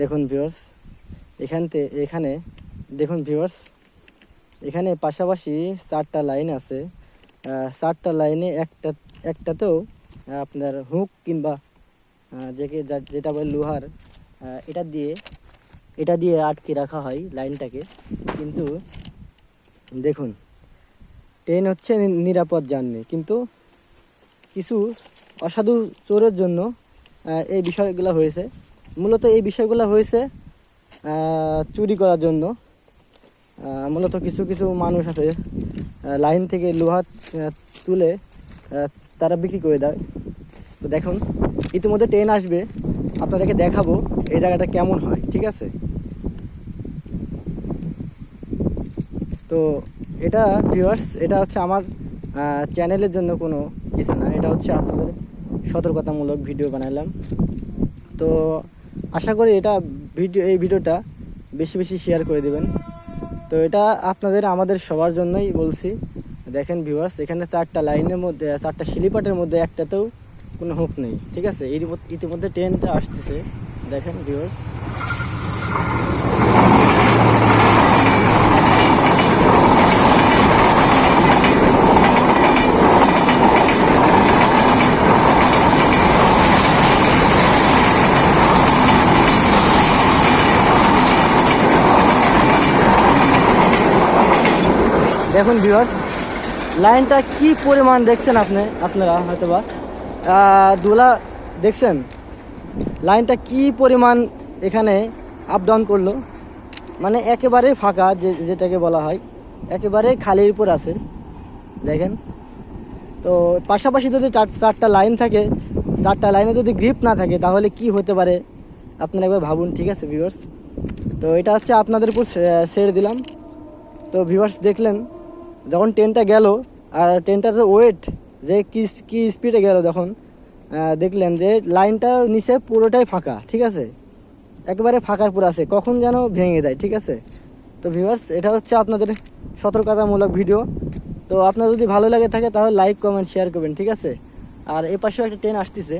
দেখুন ভিউয়ার্স এখান থেকে এখানে, দেখুন ভিউয়ার্স এখানে পাশাপাশি চারটা লাইন আছে। চারটা লাইনে একটা, একটাতেও আপনার হুক কিংবা যেকে যেটা বলে লোহার এটা দিয়ে এটা দিয়ে আটকে রাখা হয় লাইনটাকে কিন্তু, দেখুন ট্রেন হচ্ছে নিরাপদ জার্নি কিন্তু কিছু অসাধু চোরের জন্য এই বিষয়গুলো হয়েছে। মূলত এই বিষয়গুলো হয়েছে চুরি করার জন্য। মূলত কিছু কিছু মানুষ আছে লাইন থেকে লোহা তুলে তারা বিক্রি করে দেয়। তো দেখুন, ইতিমধ্যে ট্রেন আসবে, আপনাদেরকে দেখাবো এই জায়গাটা কেমন হয়, ঠিক আছে? তো এটা ভিউয়ার্স এটা হচ্ছে আমার চ্যানেলের জন্য কোনো কিছু না, এটা হচ্ছে আপনাদের সতর্কতামূলক ভিডিও বানালাম। তো আশা করি এটা ভিডিও, এই ভিডিওটা বেশি বেশি শেয়ার করে দেবেন। তো এটা আপনাদের, আমাদের সবার জন্যই বলছি। দেখেন ভিউয়ার্স এখানে চারটা লাইনের মধ্যে, চারটা শিলিপাটের মধ্যে একটাতেও কোনো হুক নেই, ঠিক আছে? এর ইতিমধ্যে ট্রেনটা আসতেছে। দেখেন ভিউয়ার্স দেখুন ভিউয়ার্স লাইনটা কি পরিমাণ দেখছেন আপনি, আপনারা হয়তো বা দোলা, দেখছেন? লাইনটা কি পরিমাণ এখানে আপ ডাউন করল? মানে একেবারে ফাঁকা, যে, যেটাকে বলা হয়। একেবারে খালির উপর আছে দেখেন? তো পাশাপাশি যদি চার, চারটা লাইন থাকে, চারটা লাইনে যদি গ্রিপ না থাকে, তাহলে কি হতে পারে? আপনারা একবার ভাবুন, ঠিক আছে ভিউয়ার্স তো এটা হচ্ছে আপনাদের উপর ছেড়ে দিলাম। তো ভিউয়ার্স দেখলেন যখন ট্রেনটা গেল, আর ট্রেনটার যে ওয়েট যে কি কি স্পিডে গেল যখন দেখলেন যে লাইনটা নিচে পুরোটাই ফাঁকা, ঠিক আছে? একেবারে ফাঁকার পুরো আছে, কখন যেন ভেঙে যায়, ঠিক আছে? তো ভিউয়ার্স এটা হচ্ছে আপনাদের সতর্কতামূলক ভিডিও তো আপনার যদি ভালো লাগে থাকে, তাহলে লাইক কমেন্ট শেয়ার করবেন, ঠিক আছে? আর এ পাশেও একটা ট্রেন আসতেছে।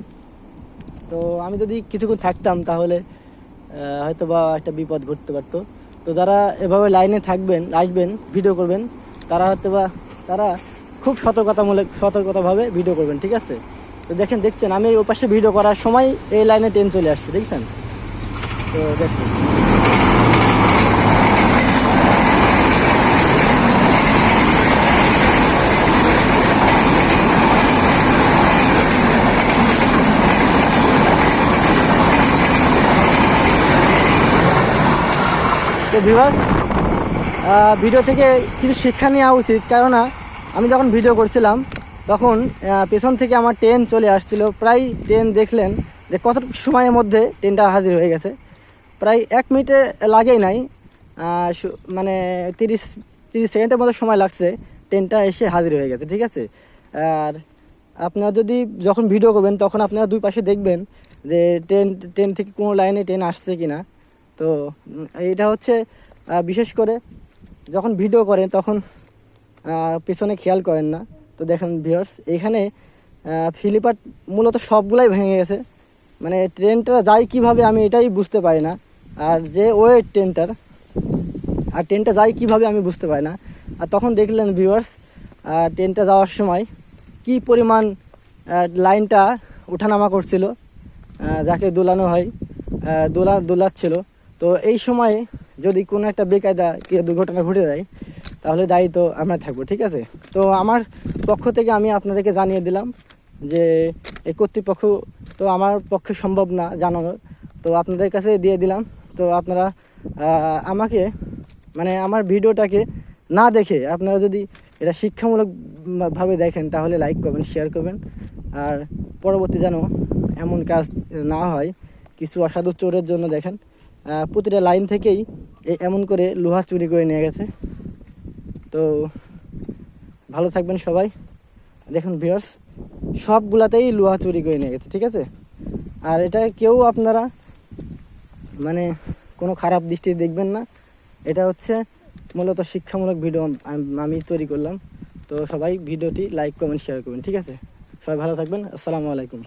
তো আমি যদি কিছুক্ষণ থাকতাম, তাহলে হয়তো বা একটা বিপদ ঘটতে পারতো। তো যারা এভাবে লাইনে থাকবেন, আসবেন ভিডিও করবেন তারা হয়তো বা তারা খুব সতর্কতামূলক, সতর্কতাভাবে ভিডিও করবেন, ঠিক আছে? তো দেখেন, দেখছেন, আমি ও পাশে ভিডিও করার সময় এই লাইনে ট্রেন চলে আসছে, দেখছেন? তো দেখছেন তো ভিডিও থেকে কিছু শিক্ষা নেওয়া উচিত। কেননা, আমি যখন ভিডিও করছিলাম, তখন পেছন থেকে আমার ট্রেন চলে আসছিল। প্রায় ট্রেন দেখলেন যে কতটুকু সময়ের মধ্যে ট্রেনটা হাজির হয়ে গেছে। প্রায় এক মিনিটে লাগেই নাই। মানে তিরিশ তিরিশ সেকেন্ডের মতো সময় লাগছে ট্রেনটা এসে হাজির হয়ে গেছে, ঠিক আছে? আর আপনারা যদি যখন ভিডিও করবেন, তখন আপনারা দুই পাশে দেখবেন যে ট্রেন ট্রেন থেকে কোনো লাইনে ট্রেন আসছে কি না তো এটা হচ্ছে বিশেষ করে যখন ভিডিও করেন, তখন পেছনে খেয়াল করেন না। তো দেখেন ভিউয়ার্স এখানে ফিলিপার মূলত সবগুলাই ভেঙে গেছে। মানে ট্রেনটা যায় কীভাবে আমি এটাই বুঝতে পারি না। আর যে ওয়েট ট্রেনটার, আর ট্রেনটা যায় কীভাবে আমি বুঝতে পারি না। আর তখন দেখলেন ভিউয়ার্স ট্রেনটা যাওয়ার সময় কি পরিমাণ লাইনটা ওঠানামা করছিল যাকে দোলানো হয় দোলা, দোলাচ্ছিল। তো এই সময়ে যদি কোনো একটা বেকায়দা কি দুর্ঘটনা ঘটে যায়, তাহলে দায়ী তো আমরা থাকব, ঠিক আছে? তো আমার পক্ষ থেকে আমি আপনাদেরকে জানিয়ে দিলাম যে এই কর্তৃপক্ষ তো আমার পক্ষে সম্ভব না জানানোর। তো আপনাদের কাছে দিয়ে দিলাম। তো আপনারা আমাকে মানে আমার ভিডিওটাকে না দেখে আপনারা যদি এটা শিক্ষামূলক ভাবে দেখেন, তাহলে লাইক করবেন শেয়ার করবেন। আর পরবর্তী যেন এমন কাজ না হয়, কিছু অসাধু চোরের জন্য দেখেন। প্রতিটা লাইন থেকেই এমন করে লোহা চুরি করে নিয়ে গেছে। তো ভালো থাকবেন সবাই। দেখুন ভিউয়ার্স সবগুলাতেই লোহা চুরি করে নিয়ে গেছে, ঠিক আছে? আর এটা কেউ আপনারা মানে কোনো খারাপ দৃষ্টি দেখবেন না। এটা হচ্ছে মূলত শিক্ষামূলক ভিডিও আমি তৈরি করলাম। তো সবাই ভিডিওটি লাইক কমেন্ট শেয়ার করবেন, ঠিক আছে? সবাই ভালো থাকবেন। আসসালামু আলাইকুম।